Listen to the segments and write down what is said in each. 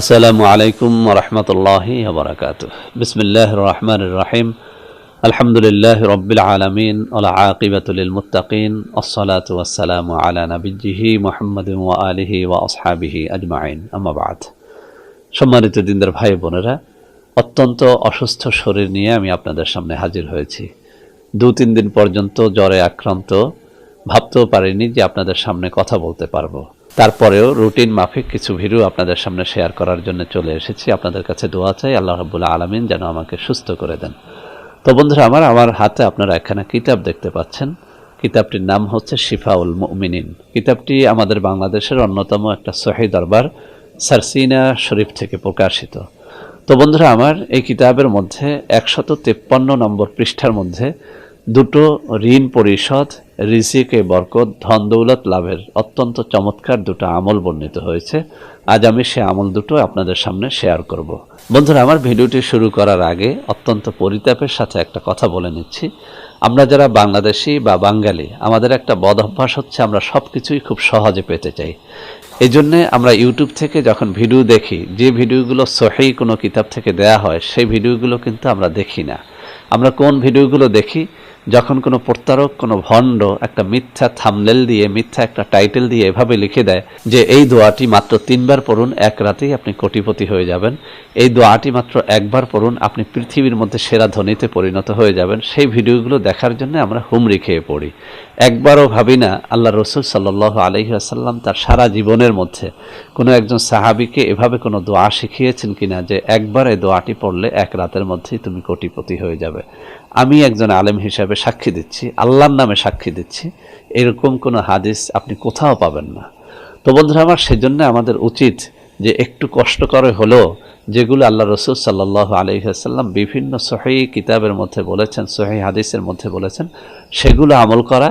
আসসালামু আলাইকুম রহমতুল্লাহি বরকাত বিসমিল্লাহ রহমান রাহিম। আলহামদুলিল্লাহ রব্বিল আলমিন আকিবাতুল মুতাকিন আসসালাত আলা নবিজিহি মোহাম্মদ আলিহি ওয়া আসহাবিহি আজমাইন। আমাবাদ সম্মানিত দিনদার ভাই বোনেরা, অত্যন্ত অসুস্থ শরীর নিয়ে আমি আপনাদের সামনে হাজির হয়েছি। দু তিন দিন পর্যন্ত জ্বরে আক্রান্ত, ভাবতেও পারিনি যে আপনাদের সামনে কথা বলতে পারব। তারপরেও রুটিন মাফিক কিছু ভিডিও আপনাদের সামনে শেয়ার করার জন্য চলে এসেছি। আপনাদের কাছে দোয়া চাই, আল্লাহ রাবুল্লাহ আলমিন যেন আমাকে সুস্থ করে দেন। তো বন্ধুরা, আমার আমার হাতে আপনারা একখানা কিতাব দেখতে পাচ্ছেন। কিতাবটির নাম হচ্ছে শিফাউল মুমিনিন। কিতাবটি আমাদের বাংলাদেশের অন্যতম একটা সহি দরবার, সারসিনা শরীফ থেকে প্রকাশিত। তো বন্ধুরা, আমার এই কিতাবের মধ্যে একশত তেপ্পান্ন নম্বর পৃষ্ঠার মধ্যে দুটো ঋণ পরিশোধ রিজিকে বরকত, ধন দৌলত লাভের অত্যন্ত চমৎকার দুটো আমল বর্ণিত হয়েছে। আজ আমি সে আমল দুটো আপনাদের সামনে শেয়ার করব। বন্ধুরা, আমার ভিডিওটি শুরু করার আগে অত্যন্ত পরিতাপের সাথে একটা কথা বলে নিচ্ছি। আমরা যারা বাংলাদেশি বা বাঙালি, আমাদের একটা বদ অভ্যাস হচ্ছে আমরা সব কিছুই খুব সহজে পেতে চাই। এই জন্যে আমরা ইউটিউব থেকে যখন ভিডিও দেখি, যে ভিডিওগুলো সহি কোনো কিতাব থেকে দেয়া হয়, সেই ভিডিওগুলো কিন্তু আমরা দেখি না। আমরা কোন ভিডিওগুলো দেখি যখন কোনো প্রত্যারক কোনো ভণ্ড একটা মিথ্যা থামলেল দিয়ে, মিথ্যা একটা টাইটেল দিয়ে এভাবে লিখে দেয় যে এই দোয়াটি মাত্র তিনবার পড়ুন, এক রাতেই আপনি কোটিপতি হয়ে যাবেন। এই দোয়াটি মাত্র একবার পড়ুন, আপনি পৃথিবীর মধ্যে সেরা ধনীতে পরিণত হয়ে যাবেন। সেই ভিডিওগুলো দেখার জন্য আমরা হুমরি খেয়ে পড়ি। একবারও ভাবি না, আল্লাহ রসুল সাল্লাহ আলহি আসাল্লাম তার সারা জীবনের মধ্যে কোনো একজন সাহাবিকে এভাবে কোনো দোয়া শিখিয়েছেন কিনা যে একবার এই দোয়াটি পড়লে এক রাতের মধ্যেই তুমি কোটিপতি হয়ে যাবে। আমি একজন আলেম হিসাবে সাক্ষী দিচ্ছি, আল্লাহর নামে সাক্ষী দিচ্ছি, এরকম কোনো হাদিস আপনি কোথাও পাবেন না। তো বন্ধুরা আমার সেজন্য আমাদের উচিত যে একটু কষ্ট করে হলেও যেগুলো আল্লাহ রসুল সাল্লাহ আলহিহাসাল্লাম বিভিন্ন সহি কিতাবের মধ্যে বলেছেন, সহি হাদিসের মধ্যে বলেছেন, সেগুলো আমল করা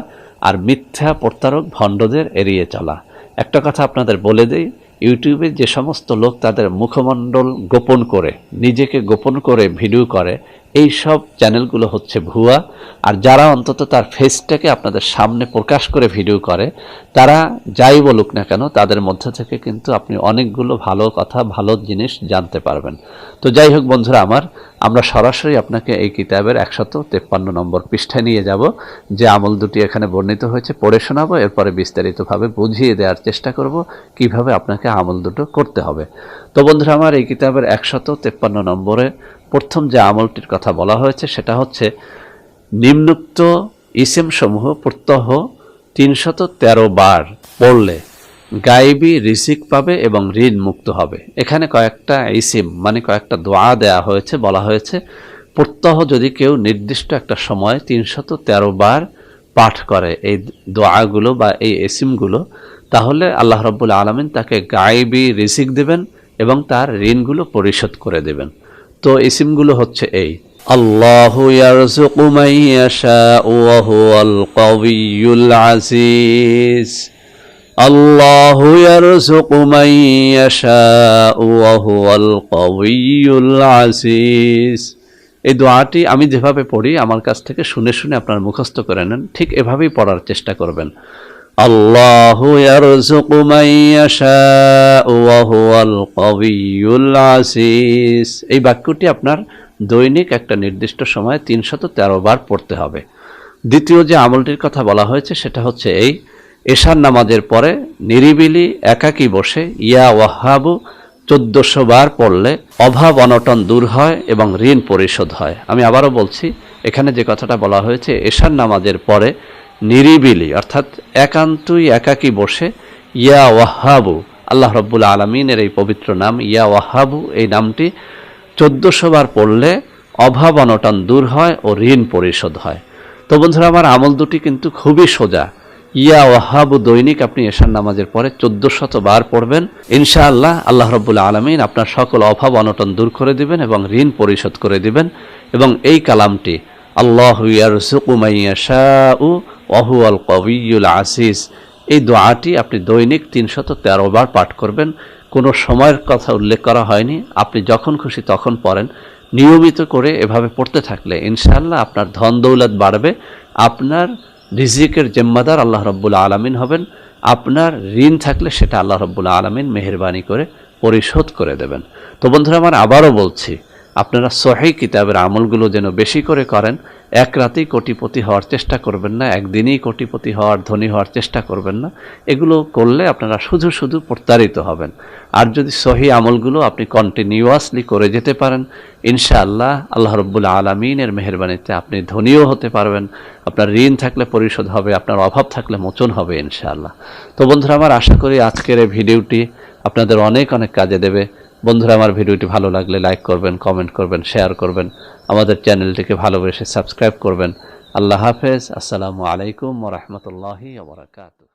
আর মিথ্যা প্রত্যারক ভণ্ডদের এড়িয়ে চলা। একটা কথা আপনাদের বলে দেই, ইউটিউবে যে সমস্ত লোক তাদের মুখমণ্ডল গোপন করে, নিজেকে গোপন করে ভিডিও করে এই সব চ্যানেলগুলো হচ্ছে ভুয়া। আর যারা অন্তত তার ফেসটাকে আপনাদের সামনে প্রকাশ করে ভিডিও করে, তারা যাই বলুক না কেন, তাদের মধ্যে থেকে কিন্তু আপনি অনেকগুলো ভালো কথা, ভালো জিনিস জানতে পারবেন। তো যাই হোক বন্ধুরা আমার, আমরা সরাসরি আপনাকে এই কিতাবের একশত তেপ্পান্ন নম্বর পৃষ্ঠায় নিয়ে যাব, যে আমল দুটি এখানে বর্ণিত হয়েছে। পড়ে শোনাবো, এরপরে বিস্তারিতভাবে বুঝিয়ে দেওয়ার চেষ্টা করব, কীভাবে আপনাকে আমল দুটো করতে হবে। তো বন্ধুরা আমার এই কিতাবের একশত তেপ্পান্ন নম্বরে প্রথম যে আমলটির কথা বলা হয়েছে সেটা হচ্ছে নিম্নুক্ত ইসেম সমূহ প্রত্যহ তিনশত তেরো বার পড়লে গাইবি রিসিক পাবে এবং ঋণ মুক্ত হবে। এখানে কয়েকটা ইসিম মানে কয়েকটা দোয়া দেয়া হয়েছে, বলা হয়েছে, প্রত্যহ যদি কেউ নির্দিষ্ট একটা সময় তিনশত তেরো বার পাঠ করে এই দোয়াগুলো বা এই এসিমগুলো তাহলে আল্লাহ রব্বুল আলমিন তাকে গাইবি রিসিক দেবেন এবং তার ঋণগুলো পরিশোধ করে দেবেন। তো ইসিমগুলো হচ্ছে এই। আল্লাহ আজিজ আল্লাহ আজিজ এই দোয়াটি আমি যেভাবে পড়ি আমার কাছ থেকে শুনে শুনে আপনার মুখস্থ করে নেন ঠিক এভাবেই পড়ার চেষ্টা করবেন। ইয়ারযুকু মান ইয়াশাউ ওয়া হুয়াল কাউইয়ুল আজিজ এই বাক্যটি আপনার দৈনিক একটা নির্দিষ্ট সময়ে তিনশত তেরো বার পড়তে হবে। দ্বিতীয় যে আমলটির কথা বলা হয়েছে, সেটা হচ্ছে এই, এশার নামাজের পরে নিরিবিলি একাকী বসে ইয়া ওয়াহাবু চোদ্দশো বার পড়লে অভাব অনটন দূর হয় এবং ঋণ পরিশোধ হয়। আমি আবারও বলছি, এখানে যে কথাটা বলা হয়েছে, এশার নামাজের পরে নিরিবিলি, অর্থাৎ একান্তই একাকী বসে, ইয়া ওয়াহাবু, আল্লাহ রব্বুল আলমিনের এই পবিত্র নাম, ইয়া ওয়াহাবু, এই নামটি চোদ্দশো বার পড়লে অভাব অনটন দূর হয় ও ঋণ পরিশোধ হয়। তো বন্ধুরা, আমার আমল দুটি কিন্তু খুবই সোজা। ইয়া ওয়াহাবু দৈনিক আপনি এশার নামাজের পরে চোদ্দ শত বার পড়বেন। ইনশাআল্লাহ আল্লাহ রব্বুল আলমিন আপনার সকল অভাব অনটন দূর করে দিবেন এবং ঋণ পরিশোধ করে দিবেন। এবং এই কালামটি আল্লাহ ইয়ারসুকুমাইয়াশাউ ওহু আল কবিউল আসিস এই দোয়াটি আপনি দৈনিক তিনশত তেরো বার পাঠ করবেন। কোনো সময়ের কথা উল্লেখ করা হয়নি। আপনি যখন খুশি তখন পড়েন। নিয়মিত করে এভাবে পড়তে থাকলে ইনশাআল্লাহ আপনার ধন দৌলত বাড়বে। আপনার রিজিকের জিম্মাদার আল্লাহ রব্বুল আলমিন হবেন। আপনার ঋণ থাকলে সেটা আল্লাহ রব্বুল আলমিন মেহরবানি করে পরিশোধ করে দেবেন। তো বন্ধুরা, আমার আবারও বলছি আপনারা সহি কিতাবের আমলগুলো যেন বেশি করে করেন, এক রাতেই কোটিপতি হওয়ার চেষ্টা করবেন না, একদিনেই কোটিপতি হওয়ার ধনী হওয়ার চেষ্টা করবেন না। এগুলো করলে আপনারা শুধু শুধু প্রতারিত হবেন। আর যদি সহি আমলগুলো আপনি কন্টিনিউয়াসলি করে যেতে পারেন, ইনশাআল্লাহ আল্লাহ রব্বুল আলমিনের মেহরবানিতে আপনি ধনীও হতে পারবেন, আপনার ঋণ থাকলে পরিশোধ হবে, আপনার অভাব থাকলে মোচন হবে ইনশাআল্লাহ। তো বন্ধুরা, আমার আশা করি আজকের এই ভিডিওটি আপনাদের অনেক অনেক কাজে দেবে। বন্ধুরা, আমার ভিডিওটি ভালো লাগলে লাইক করবেন কমেন্ট করবেন শেয়ার করবেন। আমাদের চ্যানেলটিকে ভালোবেসে সাবস্ক্রাইব করবেন। আল্লাহ হাফেজ। আসসালামু আলাইকুম ওরহমতুল্লাহি ওবরাকাতু